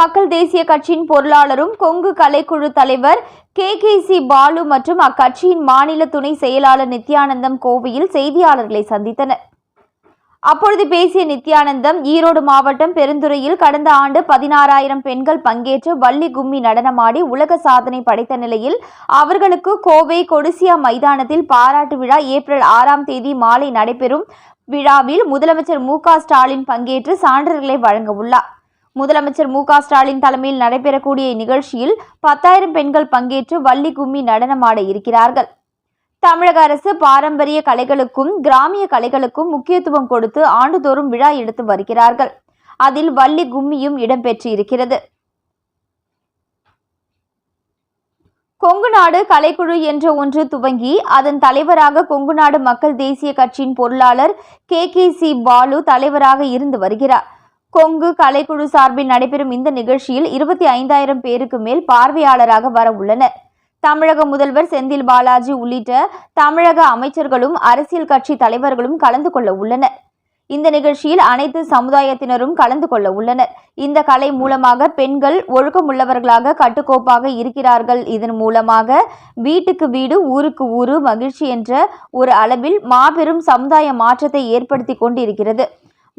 மக்கள் தேசிய கட்சியின் பொருளாளரும் கொங்கு கலைக்குழு தலைவர் கே கே சி பாலு மற்றும் அக்கட்சியின் மாநில துணை செயலாளர் நித்யானந்தம் கோவையில் செய்தியாளர்களை சந்தித்தனர். அப்பொழுது பேசிய நித்யானந்தம் ஈரோடு மாவட்டம் பெருந்துறையில் கடந்த ஆண்டு பதினாறாயிரம் பெண்கள் பங்கேற்று வள்ளி கும்மி நடனமாடி உலக சாதனை படைத்த நிலையில் அவர்களுக்கு கோவை கொடிசியா மைதானத்தில் பாராட்டு விழா ஏப்ரல் ஆறாம் தேதி மாலை நடைபெறும் விழாவில் முதலமைச்சர் மு க ஸ்டாலின் பங்கேற்று சான்றிதழ்களை வழங்க உள்ளார். முதலமைச்சர் மு ஸ்டாலின் தலைமையில் நடைபெறக்கூடிய இந்நிகழ்ச்சியில் பத்தாயிரம் பெண்கள் பங்கேற்று வள்ளி கும்மி நடனமாட இருக்கிறார்கள். தமிழக அரசு பாரம்பரிய கலைகளுக்கும் கிராமிய கலைகளுக்கும் முக்கியத்துவம் கொடுத்து ஆண்டுதோறும் விழா எடுத்து வருகிறார்கள். அதில் வள்ளி கும்மியும் இடம்பெற்று இருக்கிறது கொங்கு நாடு கலைக்குழு என்ற ஒன்று துவங்கி அதன் தலைவராக கொங்கு நாடு மக்கள் தேசிய கட்சியின் பொருளாளர் கே கே சி பாலு தலைவராக இருந்து வருகிறார். கொங்கு கலைக்குழு சார்பில் நடைபெறும் இந்த நிகழ்ச்சியில் இருபத்தி ஐந்தாயிரம் பேருக்கு மேல் பார்வையாளராக வர உள்ளனர். தமிழக முதல்வர் செந்தில் பாலாஜி உள்ளிட்ட தமிழக அமைச்சர்களும் அரசியல் கட்சி தலைவர்களும் கலந்து கொள்ள உள்ளனர். இந்த நிகழ்ச்சியில் அனைத்து சமுதாயத்தினரும் கலந்து கொள்ள உள்ளனர். இந்த கலை மூலமாக பெண்கள் ஒழுக்கமுள்ளவர்களாக கட்டுக்கோப்பாக இருக்கிறார்கள். இதன் மூலமாக வீட்டுக்கு வீடு ஊருக்கு ஊரு மகிழ்ச்சி என்ற ஒரு அளவில் மாபெரும் சமுதாய மாற்றத்தை ஏற்படுத்தி கொண்டிருக்கிறது.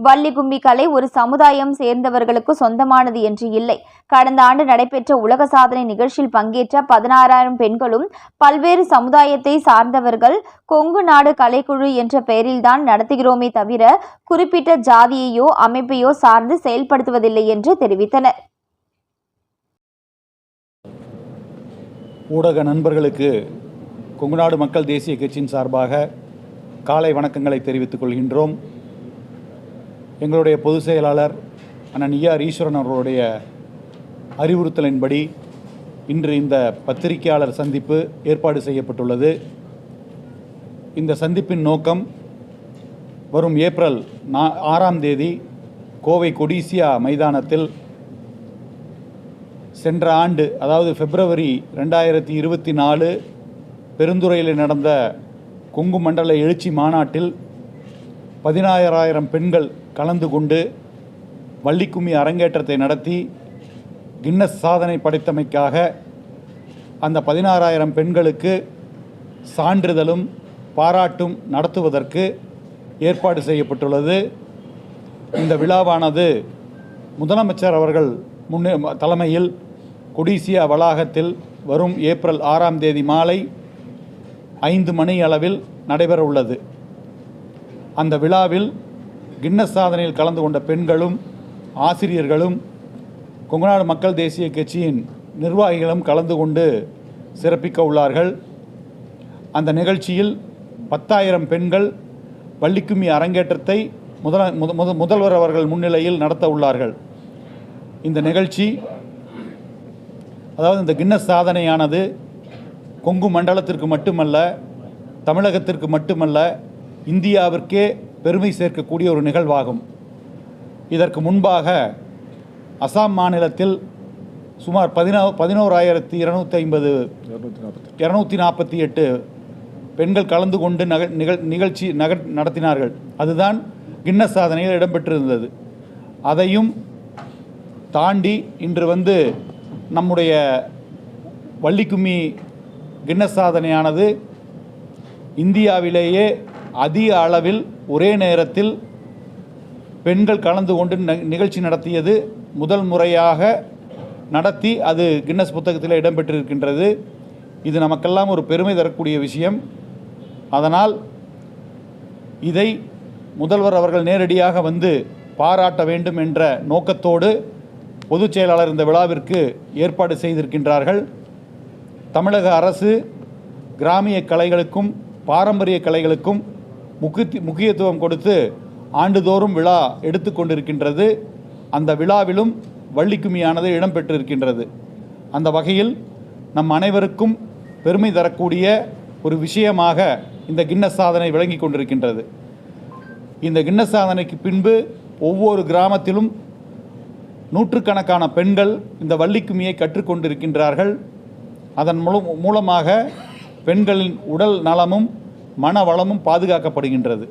வள்ளி கும்மி கலை ஒரு சமுதாயம் சேர்ந்தவர்களுக்கு சொந்தமானது என்று இல்லை. கடந்த ஆண்டு நடைபெற்ற உலக சாதனை நிகழ்ச்சியில் பங்கேற்ற பதினாறாயிரம் பெண்களும் பல்வேறு சமுதாயத்தை சார்ந்தவர்கள் கொங்கு நாடு கலைக்குழு என்ற பெயரில்தான் நடத்துகிறோமே தவிர குறிப்பிட்ட ஜாதியையோ அமைப்பையோ சார்ந்து செயல்படுத்துவதில்லை என்று தெரிவித்தனர். ஊடக நண்பர்களுக்கு கொங்குநாடு மக்கள் தேசிய கட்சியின் சார்பாக காலை வணக்கங்களை தெரிவித்துக் கொள்கின்றோம். எங்களுடைய பொதுச் செயலாளர் அண்ணன் ஈஆர் ஈஸ்வரன் அவர்களுடைய அறிவுறுத்தலின்படி இன்று இந்த பத்திரிகையாளர் சந்திப்பு ஏற்பாடு செய்யப்பட்டுள்ளது. இந்த சந்திப்பின் நோக்கம் வரும் ஏப்ரல் நா ஆறாம் தேதி கோவை கொடிசியா மைதானத்தில் சென்ற ஆண்டு அதாவது பிப்ரவரி ரெண்டாயிரத்தி இருபத்தி நாலு பெருந்துறையில் நடந்த கொங்கு மண்டல எழுச்சி மாநாட்டில் பதினாயிரம் பெண்கள் கலந்து கொண்டு வள்ளிக்கும்மி அரங்கேற்றத்தை நடத்தி கின்னஸ் சாதனை படைத்தமைக்காக அந்த பதினாறாயிரம் பெண்களுக்கு சான்றிதழும் பாராட்டும் நடத்துவதற்கு ஏற்பாடு செய்யப்பட்டுள்ளது. இந்த விழாவானது முதலமைச்சர் அவர்கள் முன்னே தலைமையில் கொடிசியா வளாகத்தில் வரும் ஏப்ரல் ஆறாம் தேதி மாலை ஐந்து மணி அளவில் நடைபெற உள்ளது அந்த விழாவில் கின்னஸ் சாதனையில் கலந்து கொண்ட பெண்களும் ஆசிரியர்களும் கொங்குநாடு மக்கள் தேசிய கட்சியின் நிர்வாகிகளும் கலந்து கொண்டு சிறப்பிக்க உள்ளார்கள். அந்த நிகழ்ச்சியில் பத்தாயிரம் பெண்கள் வள்ளிக்கும்மி அரங்கேற்றத்தை முதல முத முத முதல்வர் அவர்கள் முன்னிலையில் நடத்த உள்ளார்கள். இந்த நிகழ்ச்சி அதாவது இந்த கின்னஸ் சாதனையானது கொங்கு மண்டலத்திற்கு மட்டுமல்ல தமிழகத்திற்கு மட்டுமல்ல இந்தியாவிற்கே பெருமை சேர்க்கக்கூடிய ஒரு நிகழ்வாகும். இதற்கு முன்பாக அசாம் மாநிலத்தில் சுமார் பதினோ பதினோராயிரத்தி இருநூற்றி ஐம்பது இரநூத்தி நாற்பத்தி எட்டு பெண்கள் கலந்து கொண்டு நக நிகழ் நிகழ்ச்சி நக நடத்தினார்கள். அதுதான் கின்னஸ் சாதனையில் இடம்பெற்றிருந்தது. அதையும் தாண்டி இன்று வந்து நம்முடைய வள்ளிக்கும்மி கின்னஸ் சாதனையானது இந்தியாவிலேயே அதிக அளவில் ஒரே நேரத்தில் பெண்கள் கலந்து கொண்டு ந- நிகழ்ச்சி நடத்தியது முதல் முறையாக நடத்தி அது கின்னஸ் புத்தகத்தில் இடம்பெற்றிருக்கின்றது. இது நமக்கெல்லாம் ஒரு பெருமை தரக்கூடிய விஷயம். அதனால் இதை முதல்வர் அவர்கள் நேரடியாக வந்து பாராட்ட வேண்டும் என்ற நோக்கத்தோடு பொதுச் செயலாளர் இந்த விழாவிற்கு ஏற்பாடு செய்திருக்கின்றார்கள். தமிழக அரசு கிராமிய கலைகளுக்கும் பாரம்பரிய கலைகளுக்கும் முக்கிய முக்கியத்துவம் கொடுத்து ஆண்டுதோறும் விழா எடுத்துக்கொண்டிருக்கின்றது. அந்த விழாவிலும் வள்ளிக்குமியானது இடம்பெற்றிருக்கின்றது அந்த வகையில் நம் அனைவருக்கும் பெருமை தரக்கூடிய ஒரு விஷயமாக இந்த கின்னஸ் சாதனை விளங்கி கொண்டிருக்கின்றது. இந்த கின்னஸ் சாதனைக்கு பின்பு ஒவ்வொரு கிராமத்திலும் நூற்றுக்கணக்கான பெண்கள் இந்த வள்ளிக்குமியை கற்றுக்கொண்டிருக்கின்றார்கள். அதன் மூலம் மூலமாக பெண்களின் உடல் நலமும் மன வளமும் பாதுகாக்கப்படுகின்றது.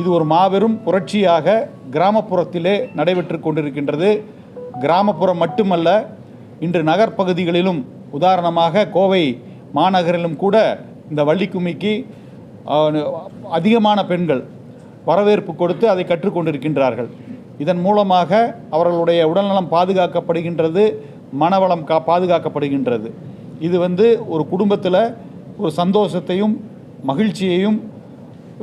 இது ஒரு மாபெரும் புரட்சியாக கிராமப்புறத்திலே நடைபெற்று கொண்டிருக்கின்றது. கிராமப்புறம் மட்டுமல்ல இன்று நகர்ப்பகுதிகளிலும் உதாரணமாக கோவை மாநகரிலும் கூட இந்த வள்ளிக்கும்மிக்கு அதிகமான பெண்கள் வரவேற்பு கொடுத்து அதை கற்றுக்கொண்டிருக்கின்றார்கள் இதன் மூலமாக அவர்களுடைய உடல்நலம் பாதுகாக்கப்படுகின்றது மனவளம் கா பாதுகாக்கப்படுகின்றது. இது வந்து ஒரு குடும்பத்தில் ஒரு சந்தோஷத்தையும் மகிழ்ச்சியையும்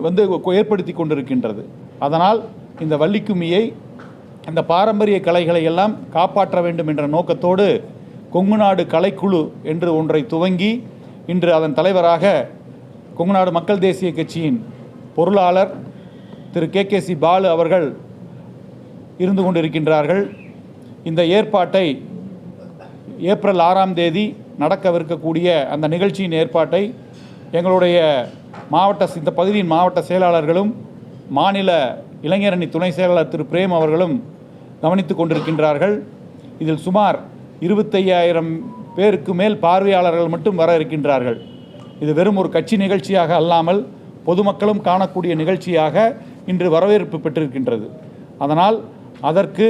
வந்து ஏற்படுத்தி கொண்டிருக்கின்றது. அதனால் இந்த வள்ளிக்கும்மியை இந்த பாரம்பரிய கலைகளை எல்லாம் காப்பாற்ற வேண்டும் என்ற நோக்கத்தோடு கொங்குநாடு கலைக்குழு என்று ஒன்றை துவங்கி இன்று அதன் தலைவராக கொங்குநாடு மக்கள் தேசிய கட்சியின் பொருளாளர் திரு கே கே சி பாலு அவர்கள் இருந்து கொண்டிருக்கின்றார்கள். இந்த ஏற்பாட்டை ஏப்ரல் ஆறாம் தேதி நடக்கவிருக்கக்கூடிய அந்த நிகழ்ச்சியின் ஏற்பாட்டை எங்களுடைய மாவட்ட இந்த பகுதியின் மாவட்ட செயலாளர்களும் மாநில இளைஞரணி துணை செயலாளர் திரு பிரேம் அவர்களும் கவனித்து கொண்டிருக்கின்றார்கள். இதில் சுமார் இருபத்தையாயிரம் பேருக்கு மேல் பார்வையாளர்கள் மட்டும் வர இருக்கின்றார்கள். இது வெறும் ஒரு கட்சி நிகழ்ச்சியாக அல்லாமல் பொதுமக்களும் காணக்கூடிய நிகழ்ச்சியாக இன்று வரவேற்பு பெற்றிருக்கின்றது. அதனால் அதற்கு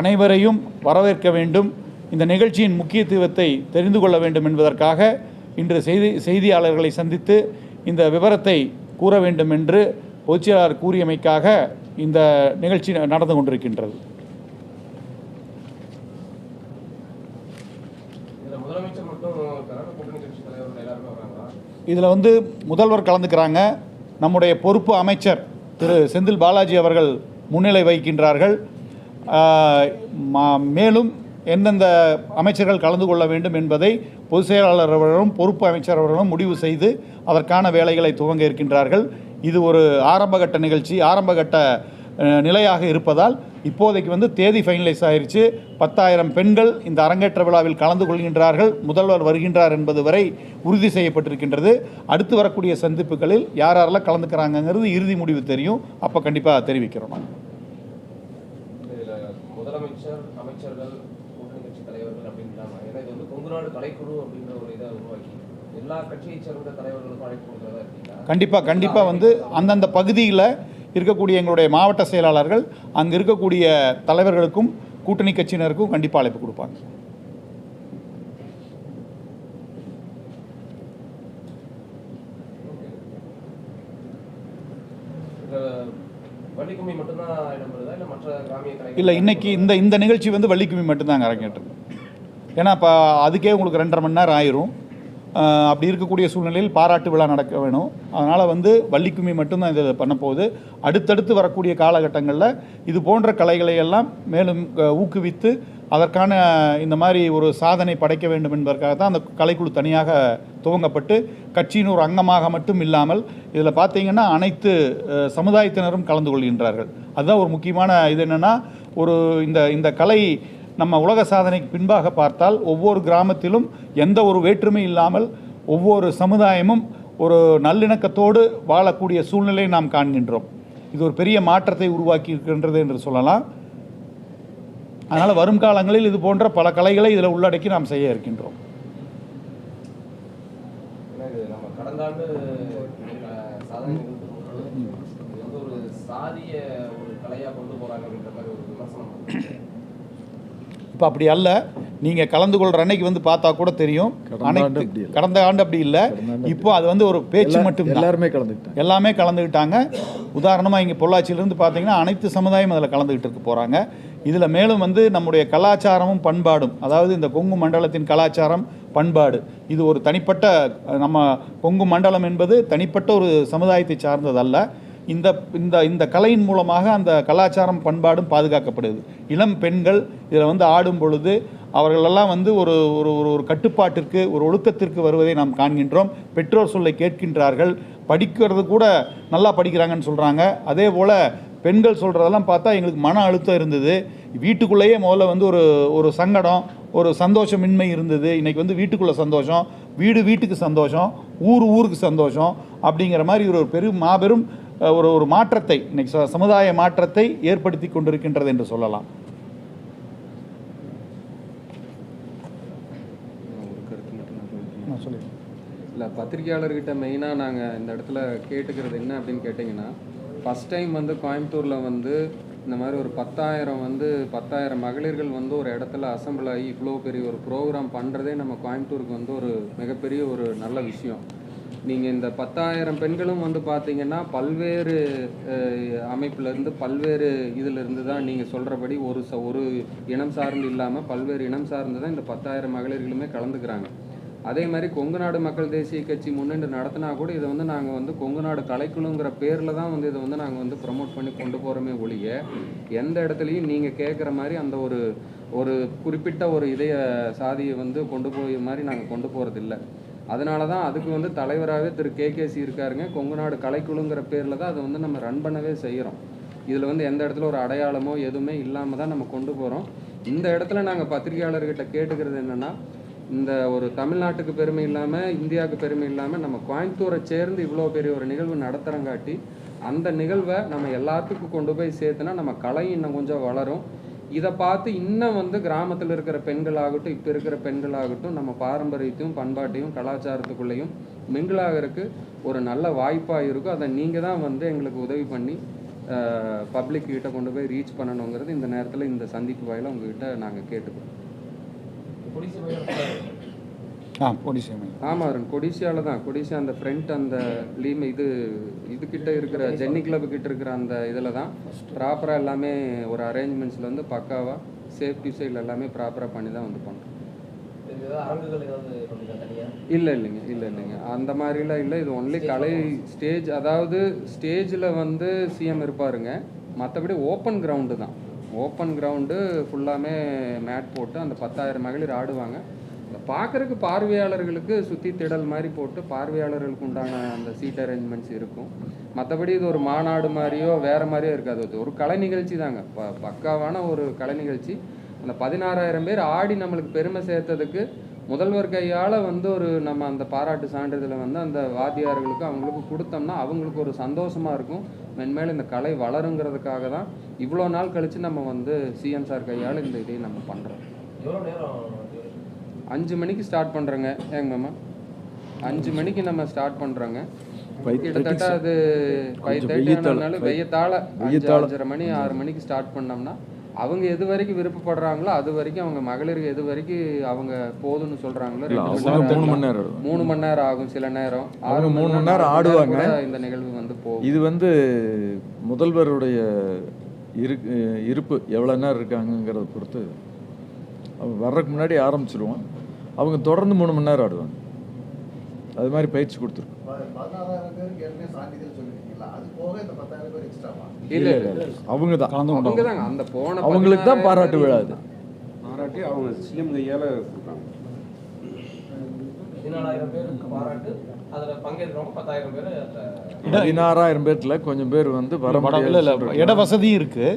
அனைவரையும் வரவேற்க வேண்டும். இந்த நிகழ்ச்சியின் முக்கியத்துவத்தை தெரிந்து கொள்ள வேண்டும் என்பதற்காக இன்று செய்தி செய்தியாளர்களை சந்தித்து இந்த விவரத்தை கூற வேண்டும் என்று பொதுச்செயலாளர் கூறியமைக்காக இந்த நிகழ்ச்சி நடந்து கொண்டிருக்கின்றது. இதுல வந்து முதல்வர் கலந்துக்கிறாங்க. நம்முடைய பொறுப்பு அமைச்சர் திரு செந்தில் பாலாஜி அவர்கள் முன்னிலை மா- மேலும் எந்தெந்த அமைச்சர்கள் கலந்து கொள்ள வேண்டும் என்பதை பொதுச் செயலாளர் அவர்களும் பொறுப்பு அமைச்சர் அவர்களும் முடிவு செய்து அதற்கான வேலைகளை துவங்க இருக்கின்றார்கள். இது ஒரு ஆரம்பகட்ட நிகழ்ச்சி. ஆரம்பகட்ட நிலையாக இருப்பதால் இப்போதைக்கு வந்து தேதி ஃபைனலைஸ் ஆயிடுச்சு பத்தாயிரம் பெண்கள் இந்த அரங்கேற்ற விழாவில் கலந்து கொள்கின்றார்கள். முதல்வர் வருகின்றார் என்பது வரை உறுதி செய்யப்பட்டிருக்கின்றது. அடுத்து வரக்கூடிய சந்திப்புகளில் யார் யாரெல்லாம் கலந்துக்கிறாங்கங்கிறது இறுதி முடிவு தெரியும். அப்போ கண்டிப்பாக தெரிவிக்கிறோம். நாங்கள் இதுல முதலமைச்சர் அமைச்சர்கள் கூட்டணி கட்சி தலைவர்கள் அப்படின்னு இல்லாம ஏன்னா கொங்குநாடு கலைக்குழு அப்படின்ற ஒரு இதை உருவாக்கி எல்லா கட்சியை சேர்ந்த தலைவர்களுக்கும் அழைப்பு கொடுக்குறதா இருக்கீங்களா? கண்டிப்பாக கண்டிப்பாக வந்து அந்தந்த பகுதியில் இருக்கக்கூடிய எங்களுடைய மாவட்ட செயலாளர்கள் அங்கே இருக்கக்கூடிய தலைவர்களுக்கும் கூட்டணி கட்சியினருக்கும் கண்டிப்பாக அழைப்பு கொடுப்பாங்க. மட்டும்தான் இல்லை மற்ற கிராமிய கலை இல்லை இன்னைக்கு இந்த இந்த நிகழ்ச்சி வந்து வள்ளிக்கும்மி மட்டும்தாங்க அரங்கேற்றம் ஏன்னா இப்போ அதுக்கே உங்களுக்கு ரெண்டரை மணி நேரம் ஆயிரும். அப்படி இருக்கக்கூடிய சூழ்நிலையில் பாராட்டு விழா நடக்க வேணும். அதனால் வந்து வள்ளிக்கும்மி மட்டும்தான் இது பண்ண போகுது. அடுத்தடுத்து வரக்கூடிய காலகட்டங்களில் இது போன்ற கலைகளை எல்லாம் மேலும் ஊக்குவித்து அதற்கான இந்த மாதிரி ஒரு சாதனை படைக்க வேண்டும் என்பதற்காக தான் அந்த கலைக்குழு தனியாக துவங்கப்பட்டு கட்சியின் ஒரு அங்கமாக மட்டும் இல்லாமல் இதில் பார்த்தீங்கன்னா அனைத்து சமுதாயத்தினரும் கலந்து கொள்கின்றார்கள். அதுதான் ஒரு முக்கியமான இது என்னென்னா ஒரு இந்த இந்த கலை நம்ம உலக சாதனைக்கு பின்பாக பார்த்தால் ஒவ்வொரு கிராமத்திலும் எந்த ஒரு வேற்றுமை இல்லாமல் ஒவ்வொரு சமுதாயமும் ஒரு நல்லிணக்கத்தோடு வாழக்கூடிய சூழ்நிலையை நாம் காண்கின்றோம். இது ஒரு பெரிய மாற்றத்தை உருவாக்கி இருக்கின்றது என்று சொல்லலாம். அதனால் வரும் காலங்களில் இது போன்ற பல கலைகளை இதில் உள்ளடக்கி நாம் செய்ய இருக்கின்றோம் ஏன்னா இது நம்ம கடந்த ஆண்டு அஹ், சாதனை நிகழ்த்தும்போது இது வந்து ஒரு சாதிய ஒரு கலையா கொண்டு போறாங்க அப்படின்ற மாதிரி ஒரு விமர்சனம் வந்துச்சு. இப்போ அப்படி அல்ல. நீங்கள் கலந்து கொள்கிற அன்னைக்கு வந்து பார்த்தா கூட தெரியும். கடந்த ஆண்டு அனைத்து அப்படி இல்லை. கடந்த ஆண்டு அப்படி இல்லை. இப்போ அது வந்து ஒரு பேச்சு மட்டும் எல்லாருமே கலந்துக்கிட்டாங்க. எல்லாமே கலந்துக்கிட்டாங்க. உதாரணமாக இங்கே பொள்ளாச்சியிலேருந்து பார்த்தீங்கன்னா அனைத்து சமுதாயம் அதில் கலந்துக்கிட்டு இருக்க போகிறாங்க இதில் மேலும் வந்து நம்முடைய கலாச்சாரமும் பண்பாடும் அதாவது இந்த கொங்கு மண்டலத்தின் கலாச்சாரம் பண்பாடு இது ஒரு தனிப்பட்ட நம்ம கொங்கு மண்டலம் என்பது தனிப்பட்ட ஒரு சமுதாயத்தை சார்ந்ததல்ல. இந்த இந்த இந்த கலையின் மூலமாக அந்த கலாச்சாரம் பண்பாடும் பாதுகாக்கப்படுது. இளம் பெண்கள் இதில் வந்து ஆடும் பொழுது அவர்களெல்லாம் வந்து ஒரு ஒரு ஒரு ஒரு கட்டுப்பாட்டிற்கு ஒரு ஒழுக்கத்திற்கு வருவதை நாம் காண்கின்றோம். பெற்றோர் சொல்லை கேட்கின்றார்கள். படிக்கிறது கூட நல்லா படிக்கிறாங்கன்னு சொல்கிறாங்க அதே போல் பெண்கள் சொல்கிறதெல்லாம் பார்த்தா எங்களுக்கு மன அழுத்தம் இருந்தது. வீட்டுக்குள்ளேயே முதல்ல வந்து ஒரு ஒரு சங்கடம் ஒரு சந்தோஷமின்மை இருந்தது. இன்றைக்கி வந்து வீட்டுக்குள்ளே சந்தோஷம் வீடு வீட்டுக்கு சந்தோஷம் ஊர் ஊருக்கு சந்தோஷம் அப்படிங்கிற மாதிரி ஒரு பெரும் மாபெரும் ஒரு ஒரு மாற்றத்தை இன்னைக்கு சமுதாய மாற்றத்தை ஏற்படுத்தி கொண்டிருக்கின்றது என்று சொல்லலாம். இல்லை பத்திரிகையாளர்கிட்ட மெயினாக நாங்கள் இந்த இடத்துல கேட்டுக்கிறது என்ன அப்படின்னு கேட்டிங்கன்னா ஃபஸ்ட் டைம் வந்து கோயம்புத்தூரில் வந்து இந்த மாதிரி ஒரு பத்தாயிரம் வந்து பத்தாயிரம் மகளிர்கள் வந்து ஒரு இடத்துல அசம்பிள் ஆகி இவ்வளோ பெரிய ஒரு ப்ரோக்ராம் பண்ணுறதே நம்ம கோயம்புத்தூருக்கு வந்து ஒரு மிகப்பெரிய ஒரு நல்ல விஷயம். நீங்கள் இந்த பத்தாயிரம் பெண்களும் வந்து பார்த்தீங்கன்னா பல்வேறு அமைப்புலேருந்து பல்வேறு இதிலிருந்து தான் நீங்கள் சொல்கிறபடி ஒரு ச ஒரு இனம் சார்ந்து இல்லாமல் பல்வேறு இனம் சார்ந்து தான் இந்த பத்தாயிரம் மகளிர்களுமே கலந்துக்கிறாங்க. அதே மாதிரி கொங்கு நாடு மக்கள் தேசிய கட்சி முன்னின்று நடத்தினா கூட இதை வந்து நாங்கள் வந்து கொங்கு நாடு கலைக்குழுங்கிற பேரில் தான் வந்து இதை வந்து நாங்கள் வந்து ப்ரமோட் பண்ணி கொண்டு போகிறோமே ஒழிய எந்த இடத்துலையும் நீங்கள் கேட்குற மாதிரி அந்த ஒரு ஒரு குறிப்பிட்ட ஒரு இதய சாதியை வந்து கொண்டு போய் மாதிரி நாங்கள் கொண்டு போகிறதில்ல அதனால தான் அதுக்கு வந்து தலைவராகவே திரு கேகேசி இருக்காருங்க. கொங்கு நாடு கலைக்குழுங்கிற பேரில் தான் அதை வந்து நம்ம ரன் பண்ணவே செய்கிறோம் இதில் வந்து எந்த இடத்துல ஒரு அடையாளமோ எதுவுமே இல்லாமல் தான் நம்ம கொண்டு போகிறோம் இந்த இடத்துல நாங்கள் பத்திரிகையாளர்கிட்ட கேட்டுக்கிறது என்னென்னா இந்த ஒரு தமிழ்நாட்டுக்கு பெருமை இல்லாமல் இந்தியாவுக்கு பெருமை இல்லாமல் நம்ம கோயம்புத்தூரை சேர்ந்து இவ்வளோ பெரிய ஒரு நிகழ்வு நடத்துகிறங்காட்டி அந்த நிகழ்வை நம்ம எல்லாத்துக்கும் கொண்டு போய் சேர்த்துனா நம்ம கலை இன்னும் கொஞ்சம் வளரும். இதை பார்த்து இன்னும் வந்து கிராமத்தில் இருக்கிற பெண்களாகட்டும் இப்போ இருக்கிற பெண்களாகட்டும் நம்ம பாரம்பரியத்தையும் பண்பாட்டையும் கலாச்சாரத்துக்குள்ளேயும் மிங்கிளாகிறதுக்கு ஒரு நல்ல வாய்ப்பாக இருக்கும் அதை நீங்கள் தான் வந்து எங்களுக்கு உதவி பண்ணி பப்ளிக் கிட்ட கொண்டு போய் ரீச் பண்ணணுங்கிறது இந்த நேரத்தில் இந்த சந்திப்பு வாயில உங்ககிட்ட நாங்கள் கேட்டுக்கிறோம். குடிசை மையம் ஆ ஒடிசா மையம். ஆமாம் அருண் கொடிசியால தான். கொடிசியா அந்த ஃப்ரண்ட் அந்த லீம் இது இதுக்கிட்ட இருக்கிற ஜென்னி கிளப் கிட்ட இருக்கிற அந்த இதில் தான் ப்ராப்பராக எல்லாமே ஒரு அரேஞ்ச்மெண்ட்ஸில் வந்து பக்காவாக சேஃப்டி சைடில் எல்லாமே ப்ராப்பராக பண்ணி தான் வந்து பண்ணுறோம் இது ஏதாவது அரங்குகள் ஏதாவது பண்ணுங்க தனியா? இல்லை இல்லைங்க இல்லை இல்லைங்க. அந்த மாதிரிலாம் இல்லை. இது ஒன்லி கலை ஸ்டேஜ் அதாவது ஸ்டேஜில் வந்து சிஎம் இருப்பாருங்க. மற்றபடி ஓப்பன் கிரவுண்டு தான். ஓப்பன் கிரவுண்டு ஃபுல்லாமே மேட் போட்டு அந்த பத்தாயிரம் மகளிர் ஆடுவாங்க. பார்க்குறக்கு பார்க்குறதுக்கு பார்வையாளர்களுக்கு சுற்றி திடல் மாதிரி போட்டு பார்வையாளர்களுக்கு உண்டான அந்த சீட் அரேஞ்ச்மெண்ட்ஸ் இருக்கும். மற்றபடி இது ஒரு மாநாடு மாதிரியோ வேறு மாதிரியோ இருக்காது. இது ஒரு கலை நிகழ்ச்சி தாங்க. ப பக்காவான ஒரு கலை நிகழ்ச்சி. அந்த பதினாறாயிரம் பேர் ஆடி நம்மளுக்கு பெருமை சேர்த்ததுக்கு முதல்வர் கையால் வந்து ஒரு நம்ம அந்த பாராட்டு சான்றிதழை வந்து அந்த வாத்தியார்களுக்கு அவங்களுக்கு கொடுத்தோம்னா அவங்களுக்கு ஒரு சந்தோஷமாக இருக்கும். மென்மேலும் இந்த கலை வளருங்கிறதுக்காக தான் இவ்வளோ நாள் கழித்து நம்ம வந்து சிஎம் சார் கையால் இந்த இதையும் நம்ம பண்ணுறோம் எவ்வளோ நேரம் அஞ்சு மணிக்கு ஸ்டார்ட் பண்ணுறோங்க ஏங்க மாமா? அஞ்சு மணிக்கு நம்ம ஸ்டார்ட் பண்ணுறோங்க கிட்டத்தட்ட அது ஃபைவ் தேர்ட்டி ஆனாலும் வெய்யத்தால அஞ்சு அஞ்சரை மணி ஆறு மணிக்கு ஸ்டார்ட் பண்ணோம்னா அவங்க எது வரைக்கும் விருப்பப்படுறாங்களோ அது வரைக்கும் அவங்க மகளிருக்கு எது வரைக்கும் அவங்க போதும்னு சொல்றாங்களோ மணி மூணு நேரம். மூணு மணி நேரம் ஆகும் சில நேரம். ஆறு மூணு மணி நேரம், ஆடுவாங்க. இந்த நிகழ்வு வந்து போகும். இது வந்து முதல்வருடைய இரு இருப்பு எவ்வளோ நேரம் இருக்காங்கங்கிறத பொறுத்து வர்றதுக்கு முன்னாடி ஆரம்பிச்சிருவோம். அவங்க தொடர்ந்து மூணு மணி நேரம் ஆடுவாங்க. அது மாதிரி பயிற்சி கொடுத்துருக்கோம். அது இல்ல இல்லை இல்லை அவங்க தான். கலந்து அவங்க தாங்க அந்த போன அவங்களுக்கு தான் 16,000 பாராட்டு விழா இது பாராட்டி அவங்க சிஎம் கையால் கொடுக்குறாங்க பதினாலாயிரம் பேருக்கு பாராட்டு. அதில் பங்கேற்கிறவங்க பத்தாயிரம் பேர் அதில் பதினாறாயிரம் பேர்ல கொஞ்சம் பேர் வந்து வர முடியாது இட வசதியும் இருக்குது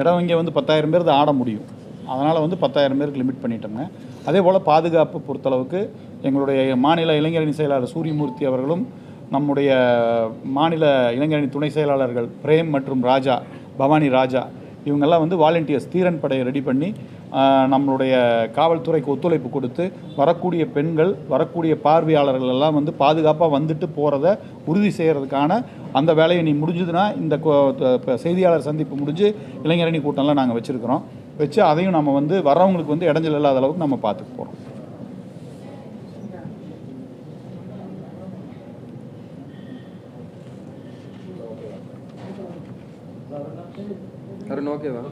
இடம் இங்கே வந்து பத்தாயிரம் பேர் தான் ஆட முடியும். அதனால் வந்து பத்தாயிரம் பேருக்கு லிமிட் பண்ணிட்டோங்க அதே போல் பாதுகாப்பு பொறுத்தளவுக்கு எங்களுடைய மாநில இளைஞரணி செயலாளர் சூரியமூர்த்தி அவர்களும் நம்முடைய மாநில இளைஞரணி துணை செயலாளர்கள் பிரேம் மற்றும் ராஜா பவானி ராஜா இவங்கெல்லாம் வந்து வாலண்டியர்ஸ் தீரன் படையை ரெடி பண்ணி நம்மளுடைய காவல்துறைக்கு ஒத்துழைப்பு கொடுத்து வரக்கூடிய பெண்கள் வரக்கூடிய பார்வையாளர்கள் எல்லாம் வந்து பாதுகாப்பாக வந்துட்டு போகிறத உறுதி செய்கிறதுக்கான அந்த வேலையை நீ முடிஞ்சதுன்னா இந்த செய்தியாளர் சந்திப்பு முடிஞ்சு இளைஞரணி கூட்டம்லாம் நாங்கள் வச்சுருக்கிறோம். வச்சு அதையும் நம்ம வந்து வர்றவங்களுக்கு வந்து இடைஞ்சல் இல்லாத அளவுக்கு நம்ம பார்த்துக்க போகிறோம் அருண் ஓகேவா